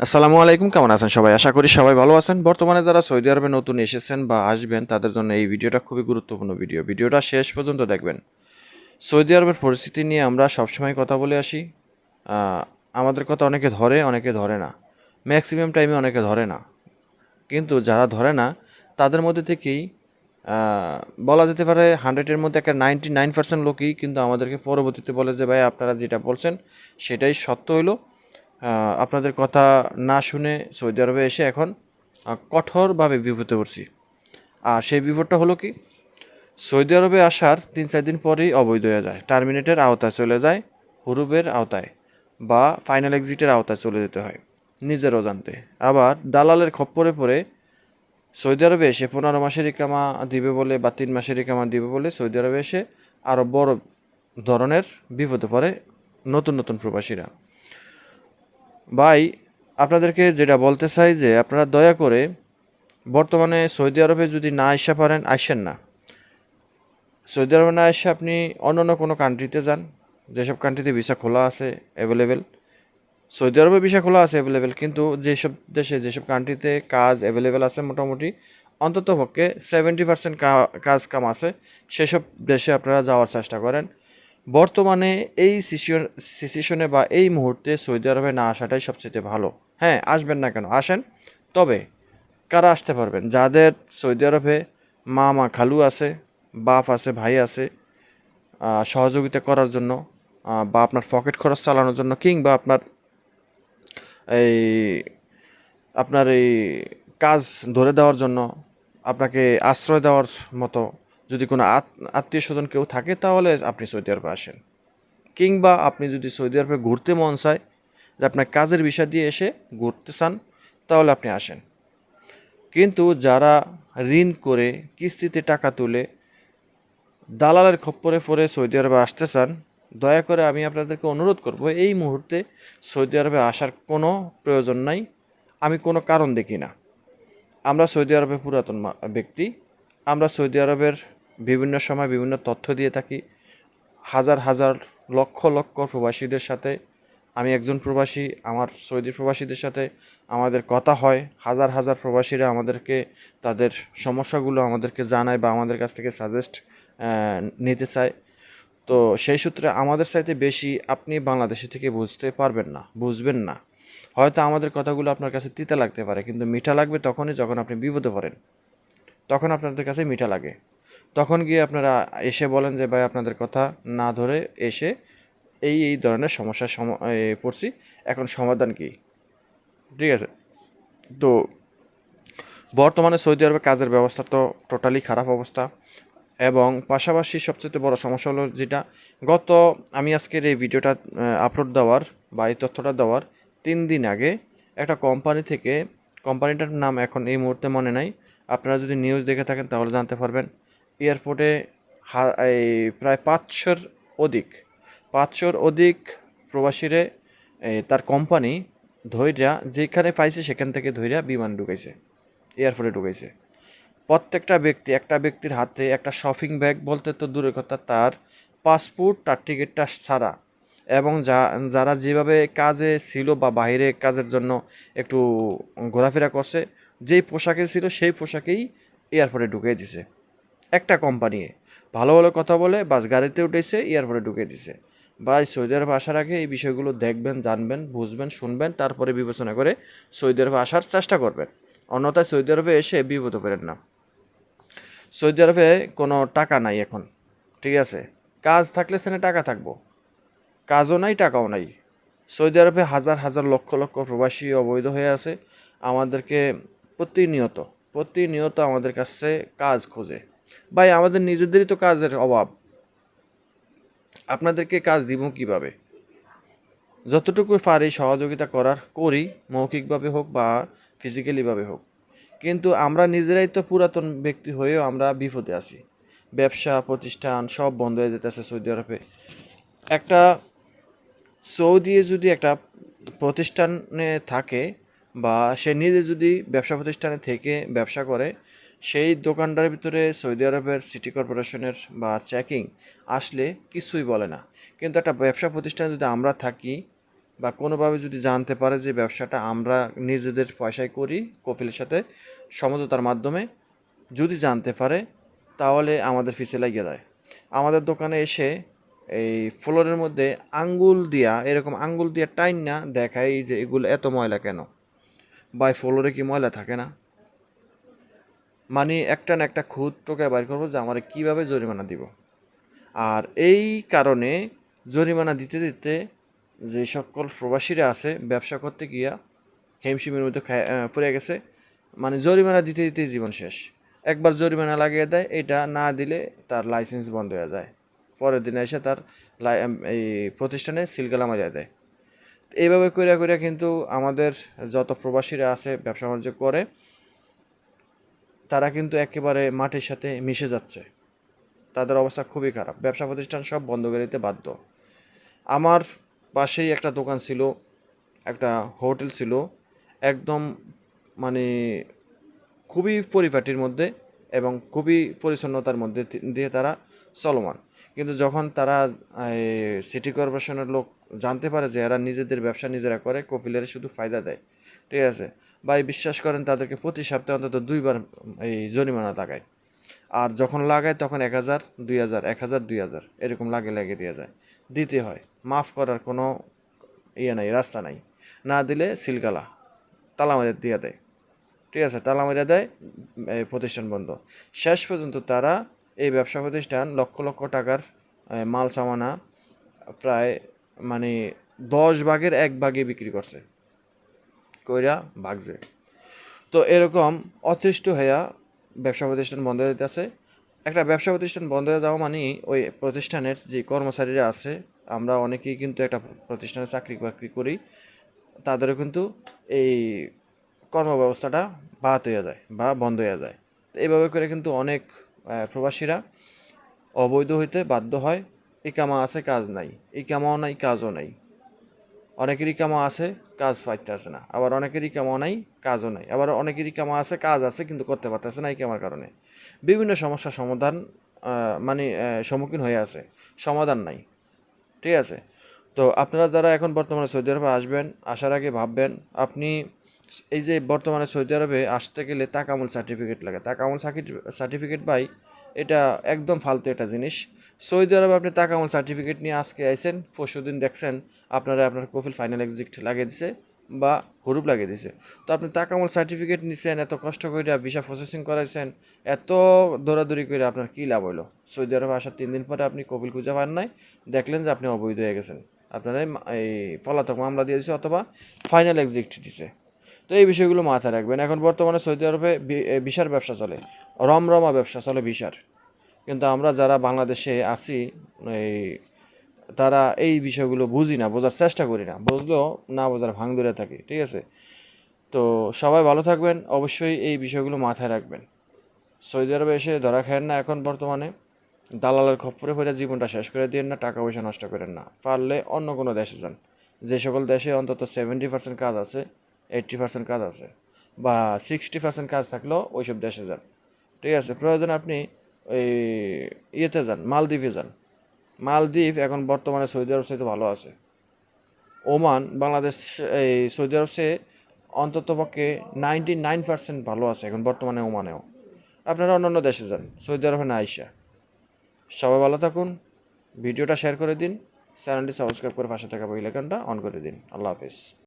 আসসালামু আলাইকুম, কেমন আছেন সবাই? আশা করি সবাই ভালো আছেন। বর্তমানে যারা সৌদি আরবে নতুন এসেছেন বা আসবেন, তাদের জন্য এই ভিডিওটা খুবই গুরুত্বপূর্ণ ভিডিও। ভিডিওটা শেষ পর্যন্ত দেখবেন। সৌদি আরবের পরিস্থিতি নিয়ে আমরা সবসময় কথা বলে আসি। আমাদের কথা অনেকে ধরে অনেকে ধরে না। ম্যাক্সিমাম টাইমে অনেকে ধরে না। কিন্তু যারা ধরে না, তাদের মধ্যে থেকেই বলা যেতে পারে হান্ড্রেডের মধ্যে একটা নাইনটি নাইন পার্সেন্ট লোকই কিন্তু আমাদেরকে পরবর্তীতে বলে যে, ভাই, আপনারা যেটা বলছেন, সেটাই সত্য হইল। আপনাদের কথা না শুনে সৌদি আরবে এসে এখন কঠোরভাবে বিপদে পড়ছি। আর সেই বিপদটা হলো কি? সৌদি আরবে আসার তিন চার দিন পরেই অবৈধ হয়ে যায়। টার্মিনেটের আওতায় চলে যায়, হুরুবের আওতায় বা ফাইনাল এক্সিটের আওতায় চলে যেতে হয় নিজের অজান্তে আবার দালালের খপ্পরে পড়ে সৌদি আরবে এসে পনেরো মাসের ইকামা দিবে বলে বা তিন মাসের ইকামা দিবে বলে সৌদি আরবে এসে আরও বড় ধরনের বিপদে পড়ে নতুন নতুন প্রবাসীরা। ভাই, আপনাদেরকে যেটা বলতে চাই যে আপনারা দয়া করে বর্তমানে সৌদি আরবে যদি না আসা পারেন আসেন না। সৌদি আরবে না এসে আপনি অন্য অন্য কোনো কান্ট্রিতে যান, যেসব কান্ট্রিতে ভিসা খোলা আছে অ্যাভেলেবেল সৌদি আরবে ভিসা খোলা আছে অ্যাভেলেবেল কিন্তু যেসব দেশে, যেসব কান্ট্রিতে কাজ অ্যাভেলেবেল আছে মোটামুটি অন্তত পক্ষে সেভেন্টি পার্সেন্ট কাজ কাম আছে। সেসব দেশে আপনারা যাওয়ার চেষ্টা করেন। বর্তমানে এই সিচুয়েশনে বা এই মুহূর্তে সৌদি আরবে না আসাটাই সবচেয়ে ভালো। হ্যাঁ আসবেন না কেন? আসেন। তবে কারা আসতে পারবেন? যাদের সৌদি আরবে মা মা খালু আছে, বাপ আছে, ভাই আছে সহযোগিতা করার জন্য বা আপনার পকেট খরচ চালানোর জন্য, কিংবা আপনার এই আপনার এই কাজ ধরে দেওয়ার জন্য, আপনাকে আশ্রয় দেওয়ার মতো যদি কোনো আত্মীয় স্বজন কেউ থাকে, তাহলে আপনি সৌদি আরবে আসেন। কিংবা আপনি যদি সৌদি আরবে ঘুরতে মন চায়, যে আপনার কাজের বিষয় দিয়ে এসে ঘুরতে চান, তাহলে আপনি আসেন। কিন্তু যারা ঋণ করে কিস্তিতে টাকা তুলে দালালের খপ্পরে পড়ে সৌদি আরবে আসতে চান, দয়া করে আমি আপনাদেরকে অনুরোধ করব, এই মুহূর্তে সৌদি আরবে আসার কোনো প্রয়োজন নাই। আমি কোনো কারণ দেখি না। আমরা সৌদি আরবে পুরাতন ব্যক্তি। আমরা সৌদি আরবের বিভিন্ন সময় বিভিন্ন তথ্য দিয়ে থাকি। হাজার হাজার লক্ষ লক্ষ প্রবাসীদের সাথে আমি একজন প্রবাসী, আমার সৌদি প্রবাসীদের সাথে আমাদের কথা হয়। হাজার হাজার প্রবাসীরা আমাদেরকে, তাদের সমস্যাগুলো আমাদেরকে জানায় বা আমাদের কাছ থেকে সাজেস্ট নিতে চায়। তো সেই সূত্রে আমাদের চাইতে বেশি আপনি বাংলাদেশি থেকে বুঝতে পারবেন না, বুঝবেন না। হয়তো আমাদের কথাগুলো আপনার কাছে তিতা লাগতে পারে, কিন্তু মিঠা লাগবে তখনই যখন আপনি বিপদে পড়েন। তখন আপনাদের কাছে মিঠা লাগে। তখন গিয়ে আপনারা এসে বলেন যে, ভাই, আপনাদের কথা না ধরে এসে এই এই ধরনের সমস্যার সম পড়ছি। এখন সমাধান কি? ঠিক আছে? তো বর্তমানে সৌদি আরবে কাজের ব্যবস্থা তো টোটালি খারাপ অবস্থা এবং পাশাপাশি সবচেয়ে বড় সমস্যা হলো যেটা, গত আমি আজকের এই ভিডিওটা আপলোড দেওয়ার বা এই তথ্যটা দেওয়ার তিন দিন আগে একটা কোম্পানি থেকে কোম্পানিটার নাম এখন এই মুহূর্তে মনে নাই। আপনারা যদি নিউজ দেখে থাকেন তাহলে জানতে পারবেন। এয়ারপোর্টে এই প্রায় পাঁচশোর অধিক পাঁচশোর অধিক প্রবাসীরে তার কোম্পানি ধৈর্যা যেখানে পাইছে সেখান থেকে ধৈর্যা বিমান ঢুকাইছে, এয়ারপোর্টে ঢুকাইছে। প্রত্যেকটা ব্যক্তি, একটা ব্যক্তির হাতে একটা শপিং ব্যাগ বলতে তো দূরের কথা, তার পাসপোর্ট, তার টিকিটটা ছাড়া এবং যা, যারা যেভাবে কাজে ছিল বা বাইরে কাজের জন্য একটু ঘোরাফেরা করছে, যেই পোশাকে ছিল সেই পোশাকেই এয়ারপোর্টে ঢুকিয়ে দিছে। একটা কোম্পানি ভালো ভালো কথা বলে, বাস গাড়িতে উঠেছে এয়ারপোর্টে ঢুকে দিছে। ভাই সৌদি আরবে আসার আগে এই বিষয়গুলো দেখবেন, জানবেন, বুঝবেন, শুনবেন, তারপরে বিবেচনা করে সৌদি আরবে আসার চেষ্টা করবেন। অন্যথায় সৌদি আরবে এসে বিপদ করেন না। সৌদি আরবে কোনো টাকা নাই এখন, ঠিক আছে? কাজ থাকলে সেখানে টাকা থাকব। কাজও নাই, টাকাও নাই। সৌদি আরবে হাজার হাজার, লক্ষ লক্ষ প্রবাসী অবৈধ হয়ে আছে। আমাদেরকে প্রতিনিয়ত প্রতিনিয়ত আমাদের কাছে কাজ খোঁজে। ভাই, আমাদের নিজেদেরই তো কাজের অভাব। আপনাদেরকে কাজ দিব কীভাবে? যতটুকু পারি সহযোগিতা করার করি, মৌখিকভাবে হোক বা ফিজিক্যালিভাবে হোক। কিন্তু আমরা নিজেরাই তো পুরাতন ব্যক্তি হয়েও আমরা বিপদে আছি। ব্যবসা, প্রতিষ্ঠান সব বন্ধ হয়ে যেতেছে সৌদি আরবে। একটা সৌদিয়ে যদি একটা প্রতিষ্ঠানে থাকে বা সে নিজে যদি ব্যবসা প্রতিষ্ঠানে থেকে ব্যবসা করে সেই দোকানটার ভিতরে সৌদি আরবের সিটি কর্পোরেশনের বা চেকিং আসলে কিছুই বলে না। কিন্তু একটা ব্যবসা প্রতিষ্ঠানে যদি আমরা থাকি বা কোনোভাবে যদি জানতে পারে যে ব্যবসাটা আমরা নিজেদের পয়সায় করি কপিলের সাথে সমঝোতার মাধ্যমে যদি জানতে পারে, তাহলে আমাদের ফিসে লাগিয়ে দেয়। আমাদের দোকানে এসে এই ফ্লোরের মধ্যে আঙ্গুল দিয়া, এরকম আঙ্গুল দিয়া টাইন না দেখায় যে এগুলো এত ময়লা কেন? বা ফ্লোরে কি ময়লা থাকে না? মানে একটা না একটা খুদ টোকে বাইর করব যে আমার কীভাবে জরিমানা দিব। আর এই কারণে জরিমানা দিতে দিতে যে সকল প্রবাসীরা আছে, ব্যবসা করতে গিয়া হেমশিমের মধ্যে পড়ে গেছে মানে জরিমানা দিতে দিতে জীবন শেষ। একবার জরিমানা লাগিয়ে দেয়, এটা না দিলে তার লাইসেন্স বন্ধ হয়ে যায়। পরের দিনে এসে তার এই প্রতিষ্ঠানে সিলগালা মারিয়ে দেয়। এইভাবে করে করে কিন্তু আমাদের যত প্রবাসীরা আছে, ব্যবসা বাণিজ্য করে তারা কিন্তু একেবারে মাটির সাথে মিশে যাচ্ছে। তাদের অবস্থা খুবই খারাপ। ব্যবসা প্রতিষ্ঠান সব বন্ধ করে দিতে বাধ্য। আমার পাশেই একটা দোকান ছিল, একটা হোটেল ছিল, একদম মানে খুবই পরিপাটির মধ্যে এবং খুবই পরিচ্ছন্নতার মধ্যে দিয়ে তারা চলমান। কিন্তু যখন তারা সিটি কর্পোরেশনের লোক জানতে পারে যে এরা নিজেদের ব্যবসা নিজেরা করে কপিলের শুধু ফায়দা দেয়, ঠিক আছে? বা বিশ্বাস করেন, তাদেরকে প্রতি সপ্তাহে অন্তত দুইবার, এই জরিমানা লাগায়। আর যখন লাগায়, তখন এক হাজার, দুই হাজার, এক হাজার, দুই হাজার, এরকম লাগে লাগে দেওয়া যায়। দিতে হয়। মাফ করার কোনো ইয়ে নাই, রাস্তা নাই। না দিলে সিলগালা, তালা দিয়ে দেয়। ঠিক আছে? তালা দেয় প্রতিষ্ঠান বন্ধ। শেষ পর্যন্ত তারা এই ব্যবসা প্রতিষ্ঠান লক্ষ লক্ষ টাকার মাল সামানা প্রায় মানে দশ ভাগের এক ভাগে বিক্রি করছে। কইরা ভাগছে। তো এরকম অতৃষ্ট হইয়া ব্যবসা প্রতিষ্ঠান বন্ধ হয়ে যেতেছে একটা ব্যবসা প্রতিষ্ঠান বন্ধ হয়ে যাওয়া মানে ওই প্রতিষ্ঠানের যে কর্মচারীরা আছে, আমরা অনেকেই কিন্তু একটা প্রতিষ্ঠানে চাকরি বাকরি করি, তাদেরও কিন্তু এই কর্মব্যবস্থাটা বাদ হয়ে যায় বা বন্ধ হয়ে যায়। এইভাবে করে কিন্তু অনেক প্রবাসীরা অবৈধ হইতে বাধ্য হয়। ইকামা আছে, কাজ নাই। ইকামাও নাই, কাজও নাই। অনেকেরই কামা আছে, কাজ পাইতে আসে না। আবার অনেকেরই কামা নাই, কাজও নাই। আবার অনেকেরই কামা আছে, কাজ আছে, কিন্তু করতে পারতেছে না এই কামার কারণে। বিভিন্ন সমস্যার সমাধান মানে সম্মুখীন হয়ে আছে। সমাধান নাই। ঠিক আছে? তো আপনারা যারা এখন বর্তমানে সৌদি আরবে আসবেন, আসার আগে ভাববেন, আপনি এই যে বর্তমানে সৌদি আরবে আসতে গেলে তাকামুল সার্টিফিকেট লাগে। তাকামুল সার্টিফিকেট পাই এটা একদম ফালতু একটা জিনিস। সৌদি আরবে আপনি তাকামুল সার্টিফিকেট নিয়ে আজকে আইসেন পরশু দিন দেখছেন, আপনারা আপনার কফিল ফাইনাল এক্সিট লাগিয়ে দিছে বা হরুপ লাগিয়ে দিছে। তো আপনি তাকামুল সার্টিফিকেট নিছেন, এত কষ্ট করে ভিসা প্রসেসিং করাইছেন, এত দৌড়াদৌড়ি করে আপনার কী লাভ হলো সৌদি আরবে আসার তিন দিন পরে আপনি কপিল খুঁজে পান নাই, দেখলেন যে আপনি অবৈধ হয়ে গেছেন। আপনারা এই এই পলাতক মামলা দিয়ে দিছে অথবা ফাইনাল এক্সিট দিছে। তো এই বিষয়গুলো মাথায় রাখবেন। এখন বর্তমানে সৌদি আরবে বি- এ, ভিসার ব্যবসা চলে রমরমা ব্যবসা চলে ভিসার কিন্তু আমরা যারা বাংলাদেশে আছি এই তারা এই বিষয়গুলো বুঝি না বোঝার চেষ্টা করি না। বুঝলেও না বোঝার ভাঙ ধরে থাকি ঠিক আছে? তো সবাই ভালো থাকবেন অবশ্যই এই বিষয়গুলো মাথায় রাখবেন। সৌদি আরবে এসে ধরা খায়েন না এখন বর্তমানে। দালালের খপ্পরে পড়ে জীবনটা শেষ করে দিন না টাকা পয়সা নষ্ট করেন না। পারলে অন্য কোনো দেশে যান। যে সকল দেশে অন্তত সেভেন্টি পার্সেন্ট কাজ আছে এইট্টি পার্সেন্ট কাজ আছে বা সিক্সটি পার্সেন্ট কাজ থাকলেও ওইসব দেশে যান। ঠিক আছে, প্রয়োজন আপনি ওই ইয়েতে যান, মালদ্বীপে যান। মালদ্বীপ এখন বর্তমানে সৌদি আরব সাথে ভালো আছে। ওমান, বাংলাদেশ, এই সৌদি আরব সে অন্তত পক্ষে নাইনটি নাইন পার্সেন্ট ভালো আছে এখন বর্তমানে ওমানেও। আপনারা অন্যান্য দেশে যান, সৌদি আরবে না আইসা। সবাই ভালো থাকুন, ভিডিওটা শেয়ার করে দিন, চ্যানেলটি সাবস্ক্রাইব করে পাশে থাকা বেল আইকনটা অন করে দিন। আল্লাহ হাফিজ।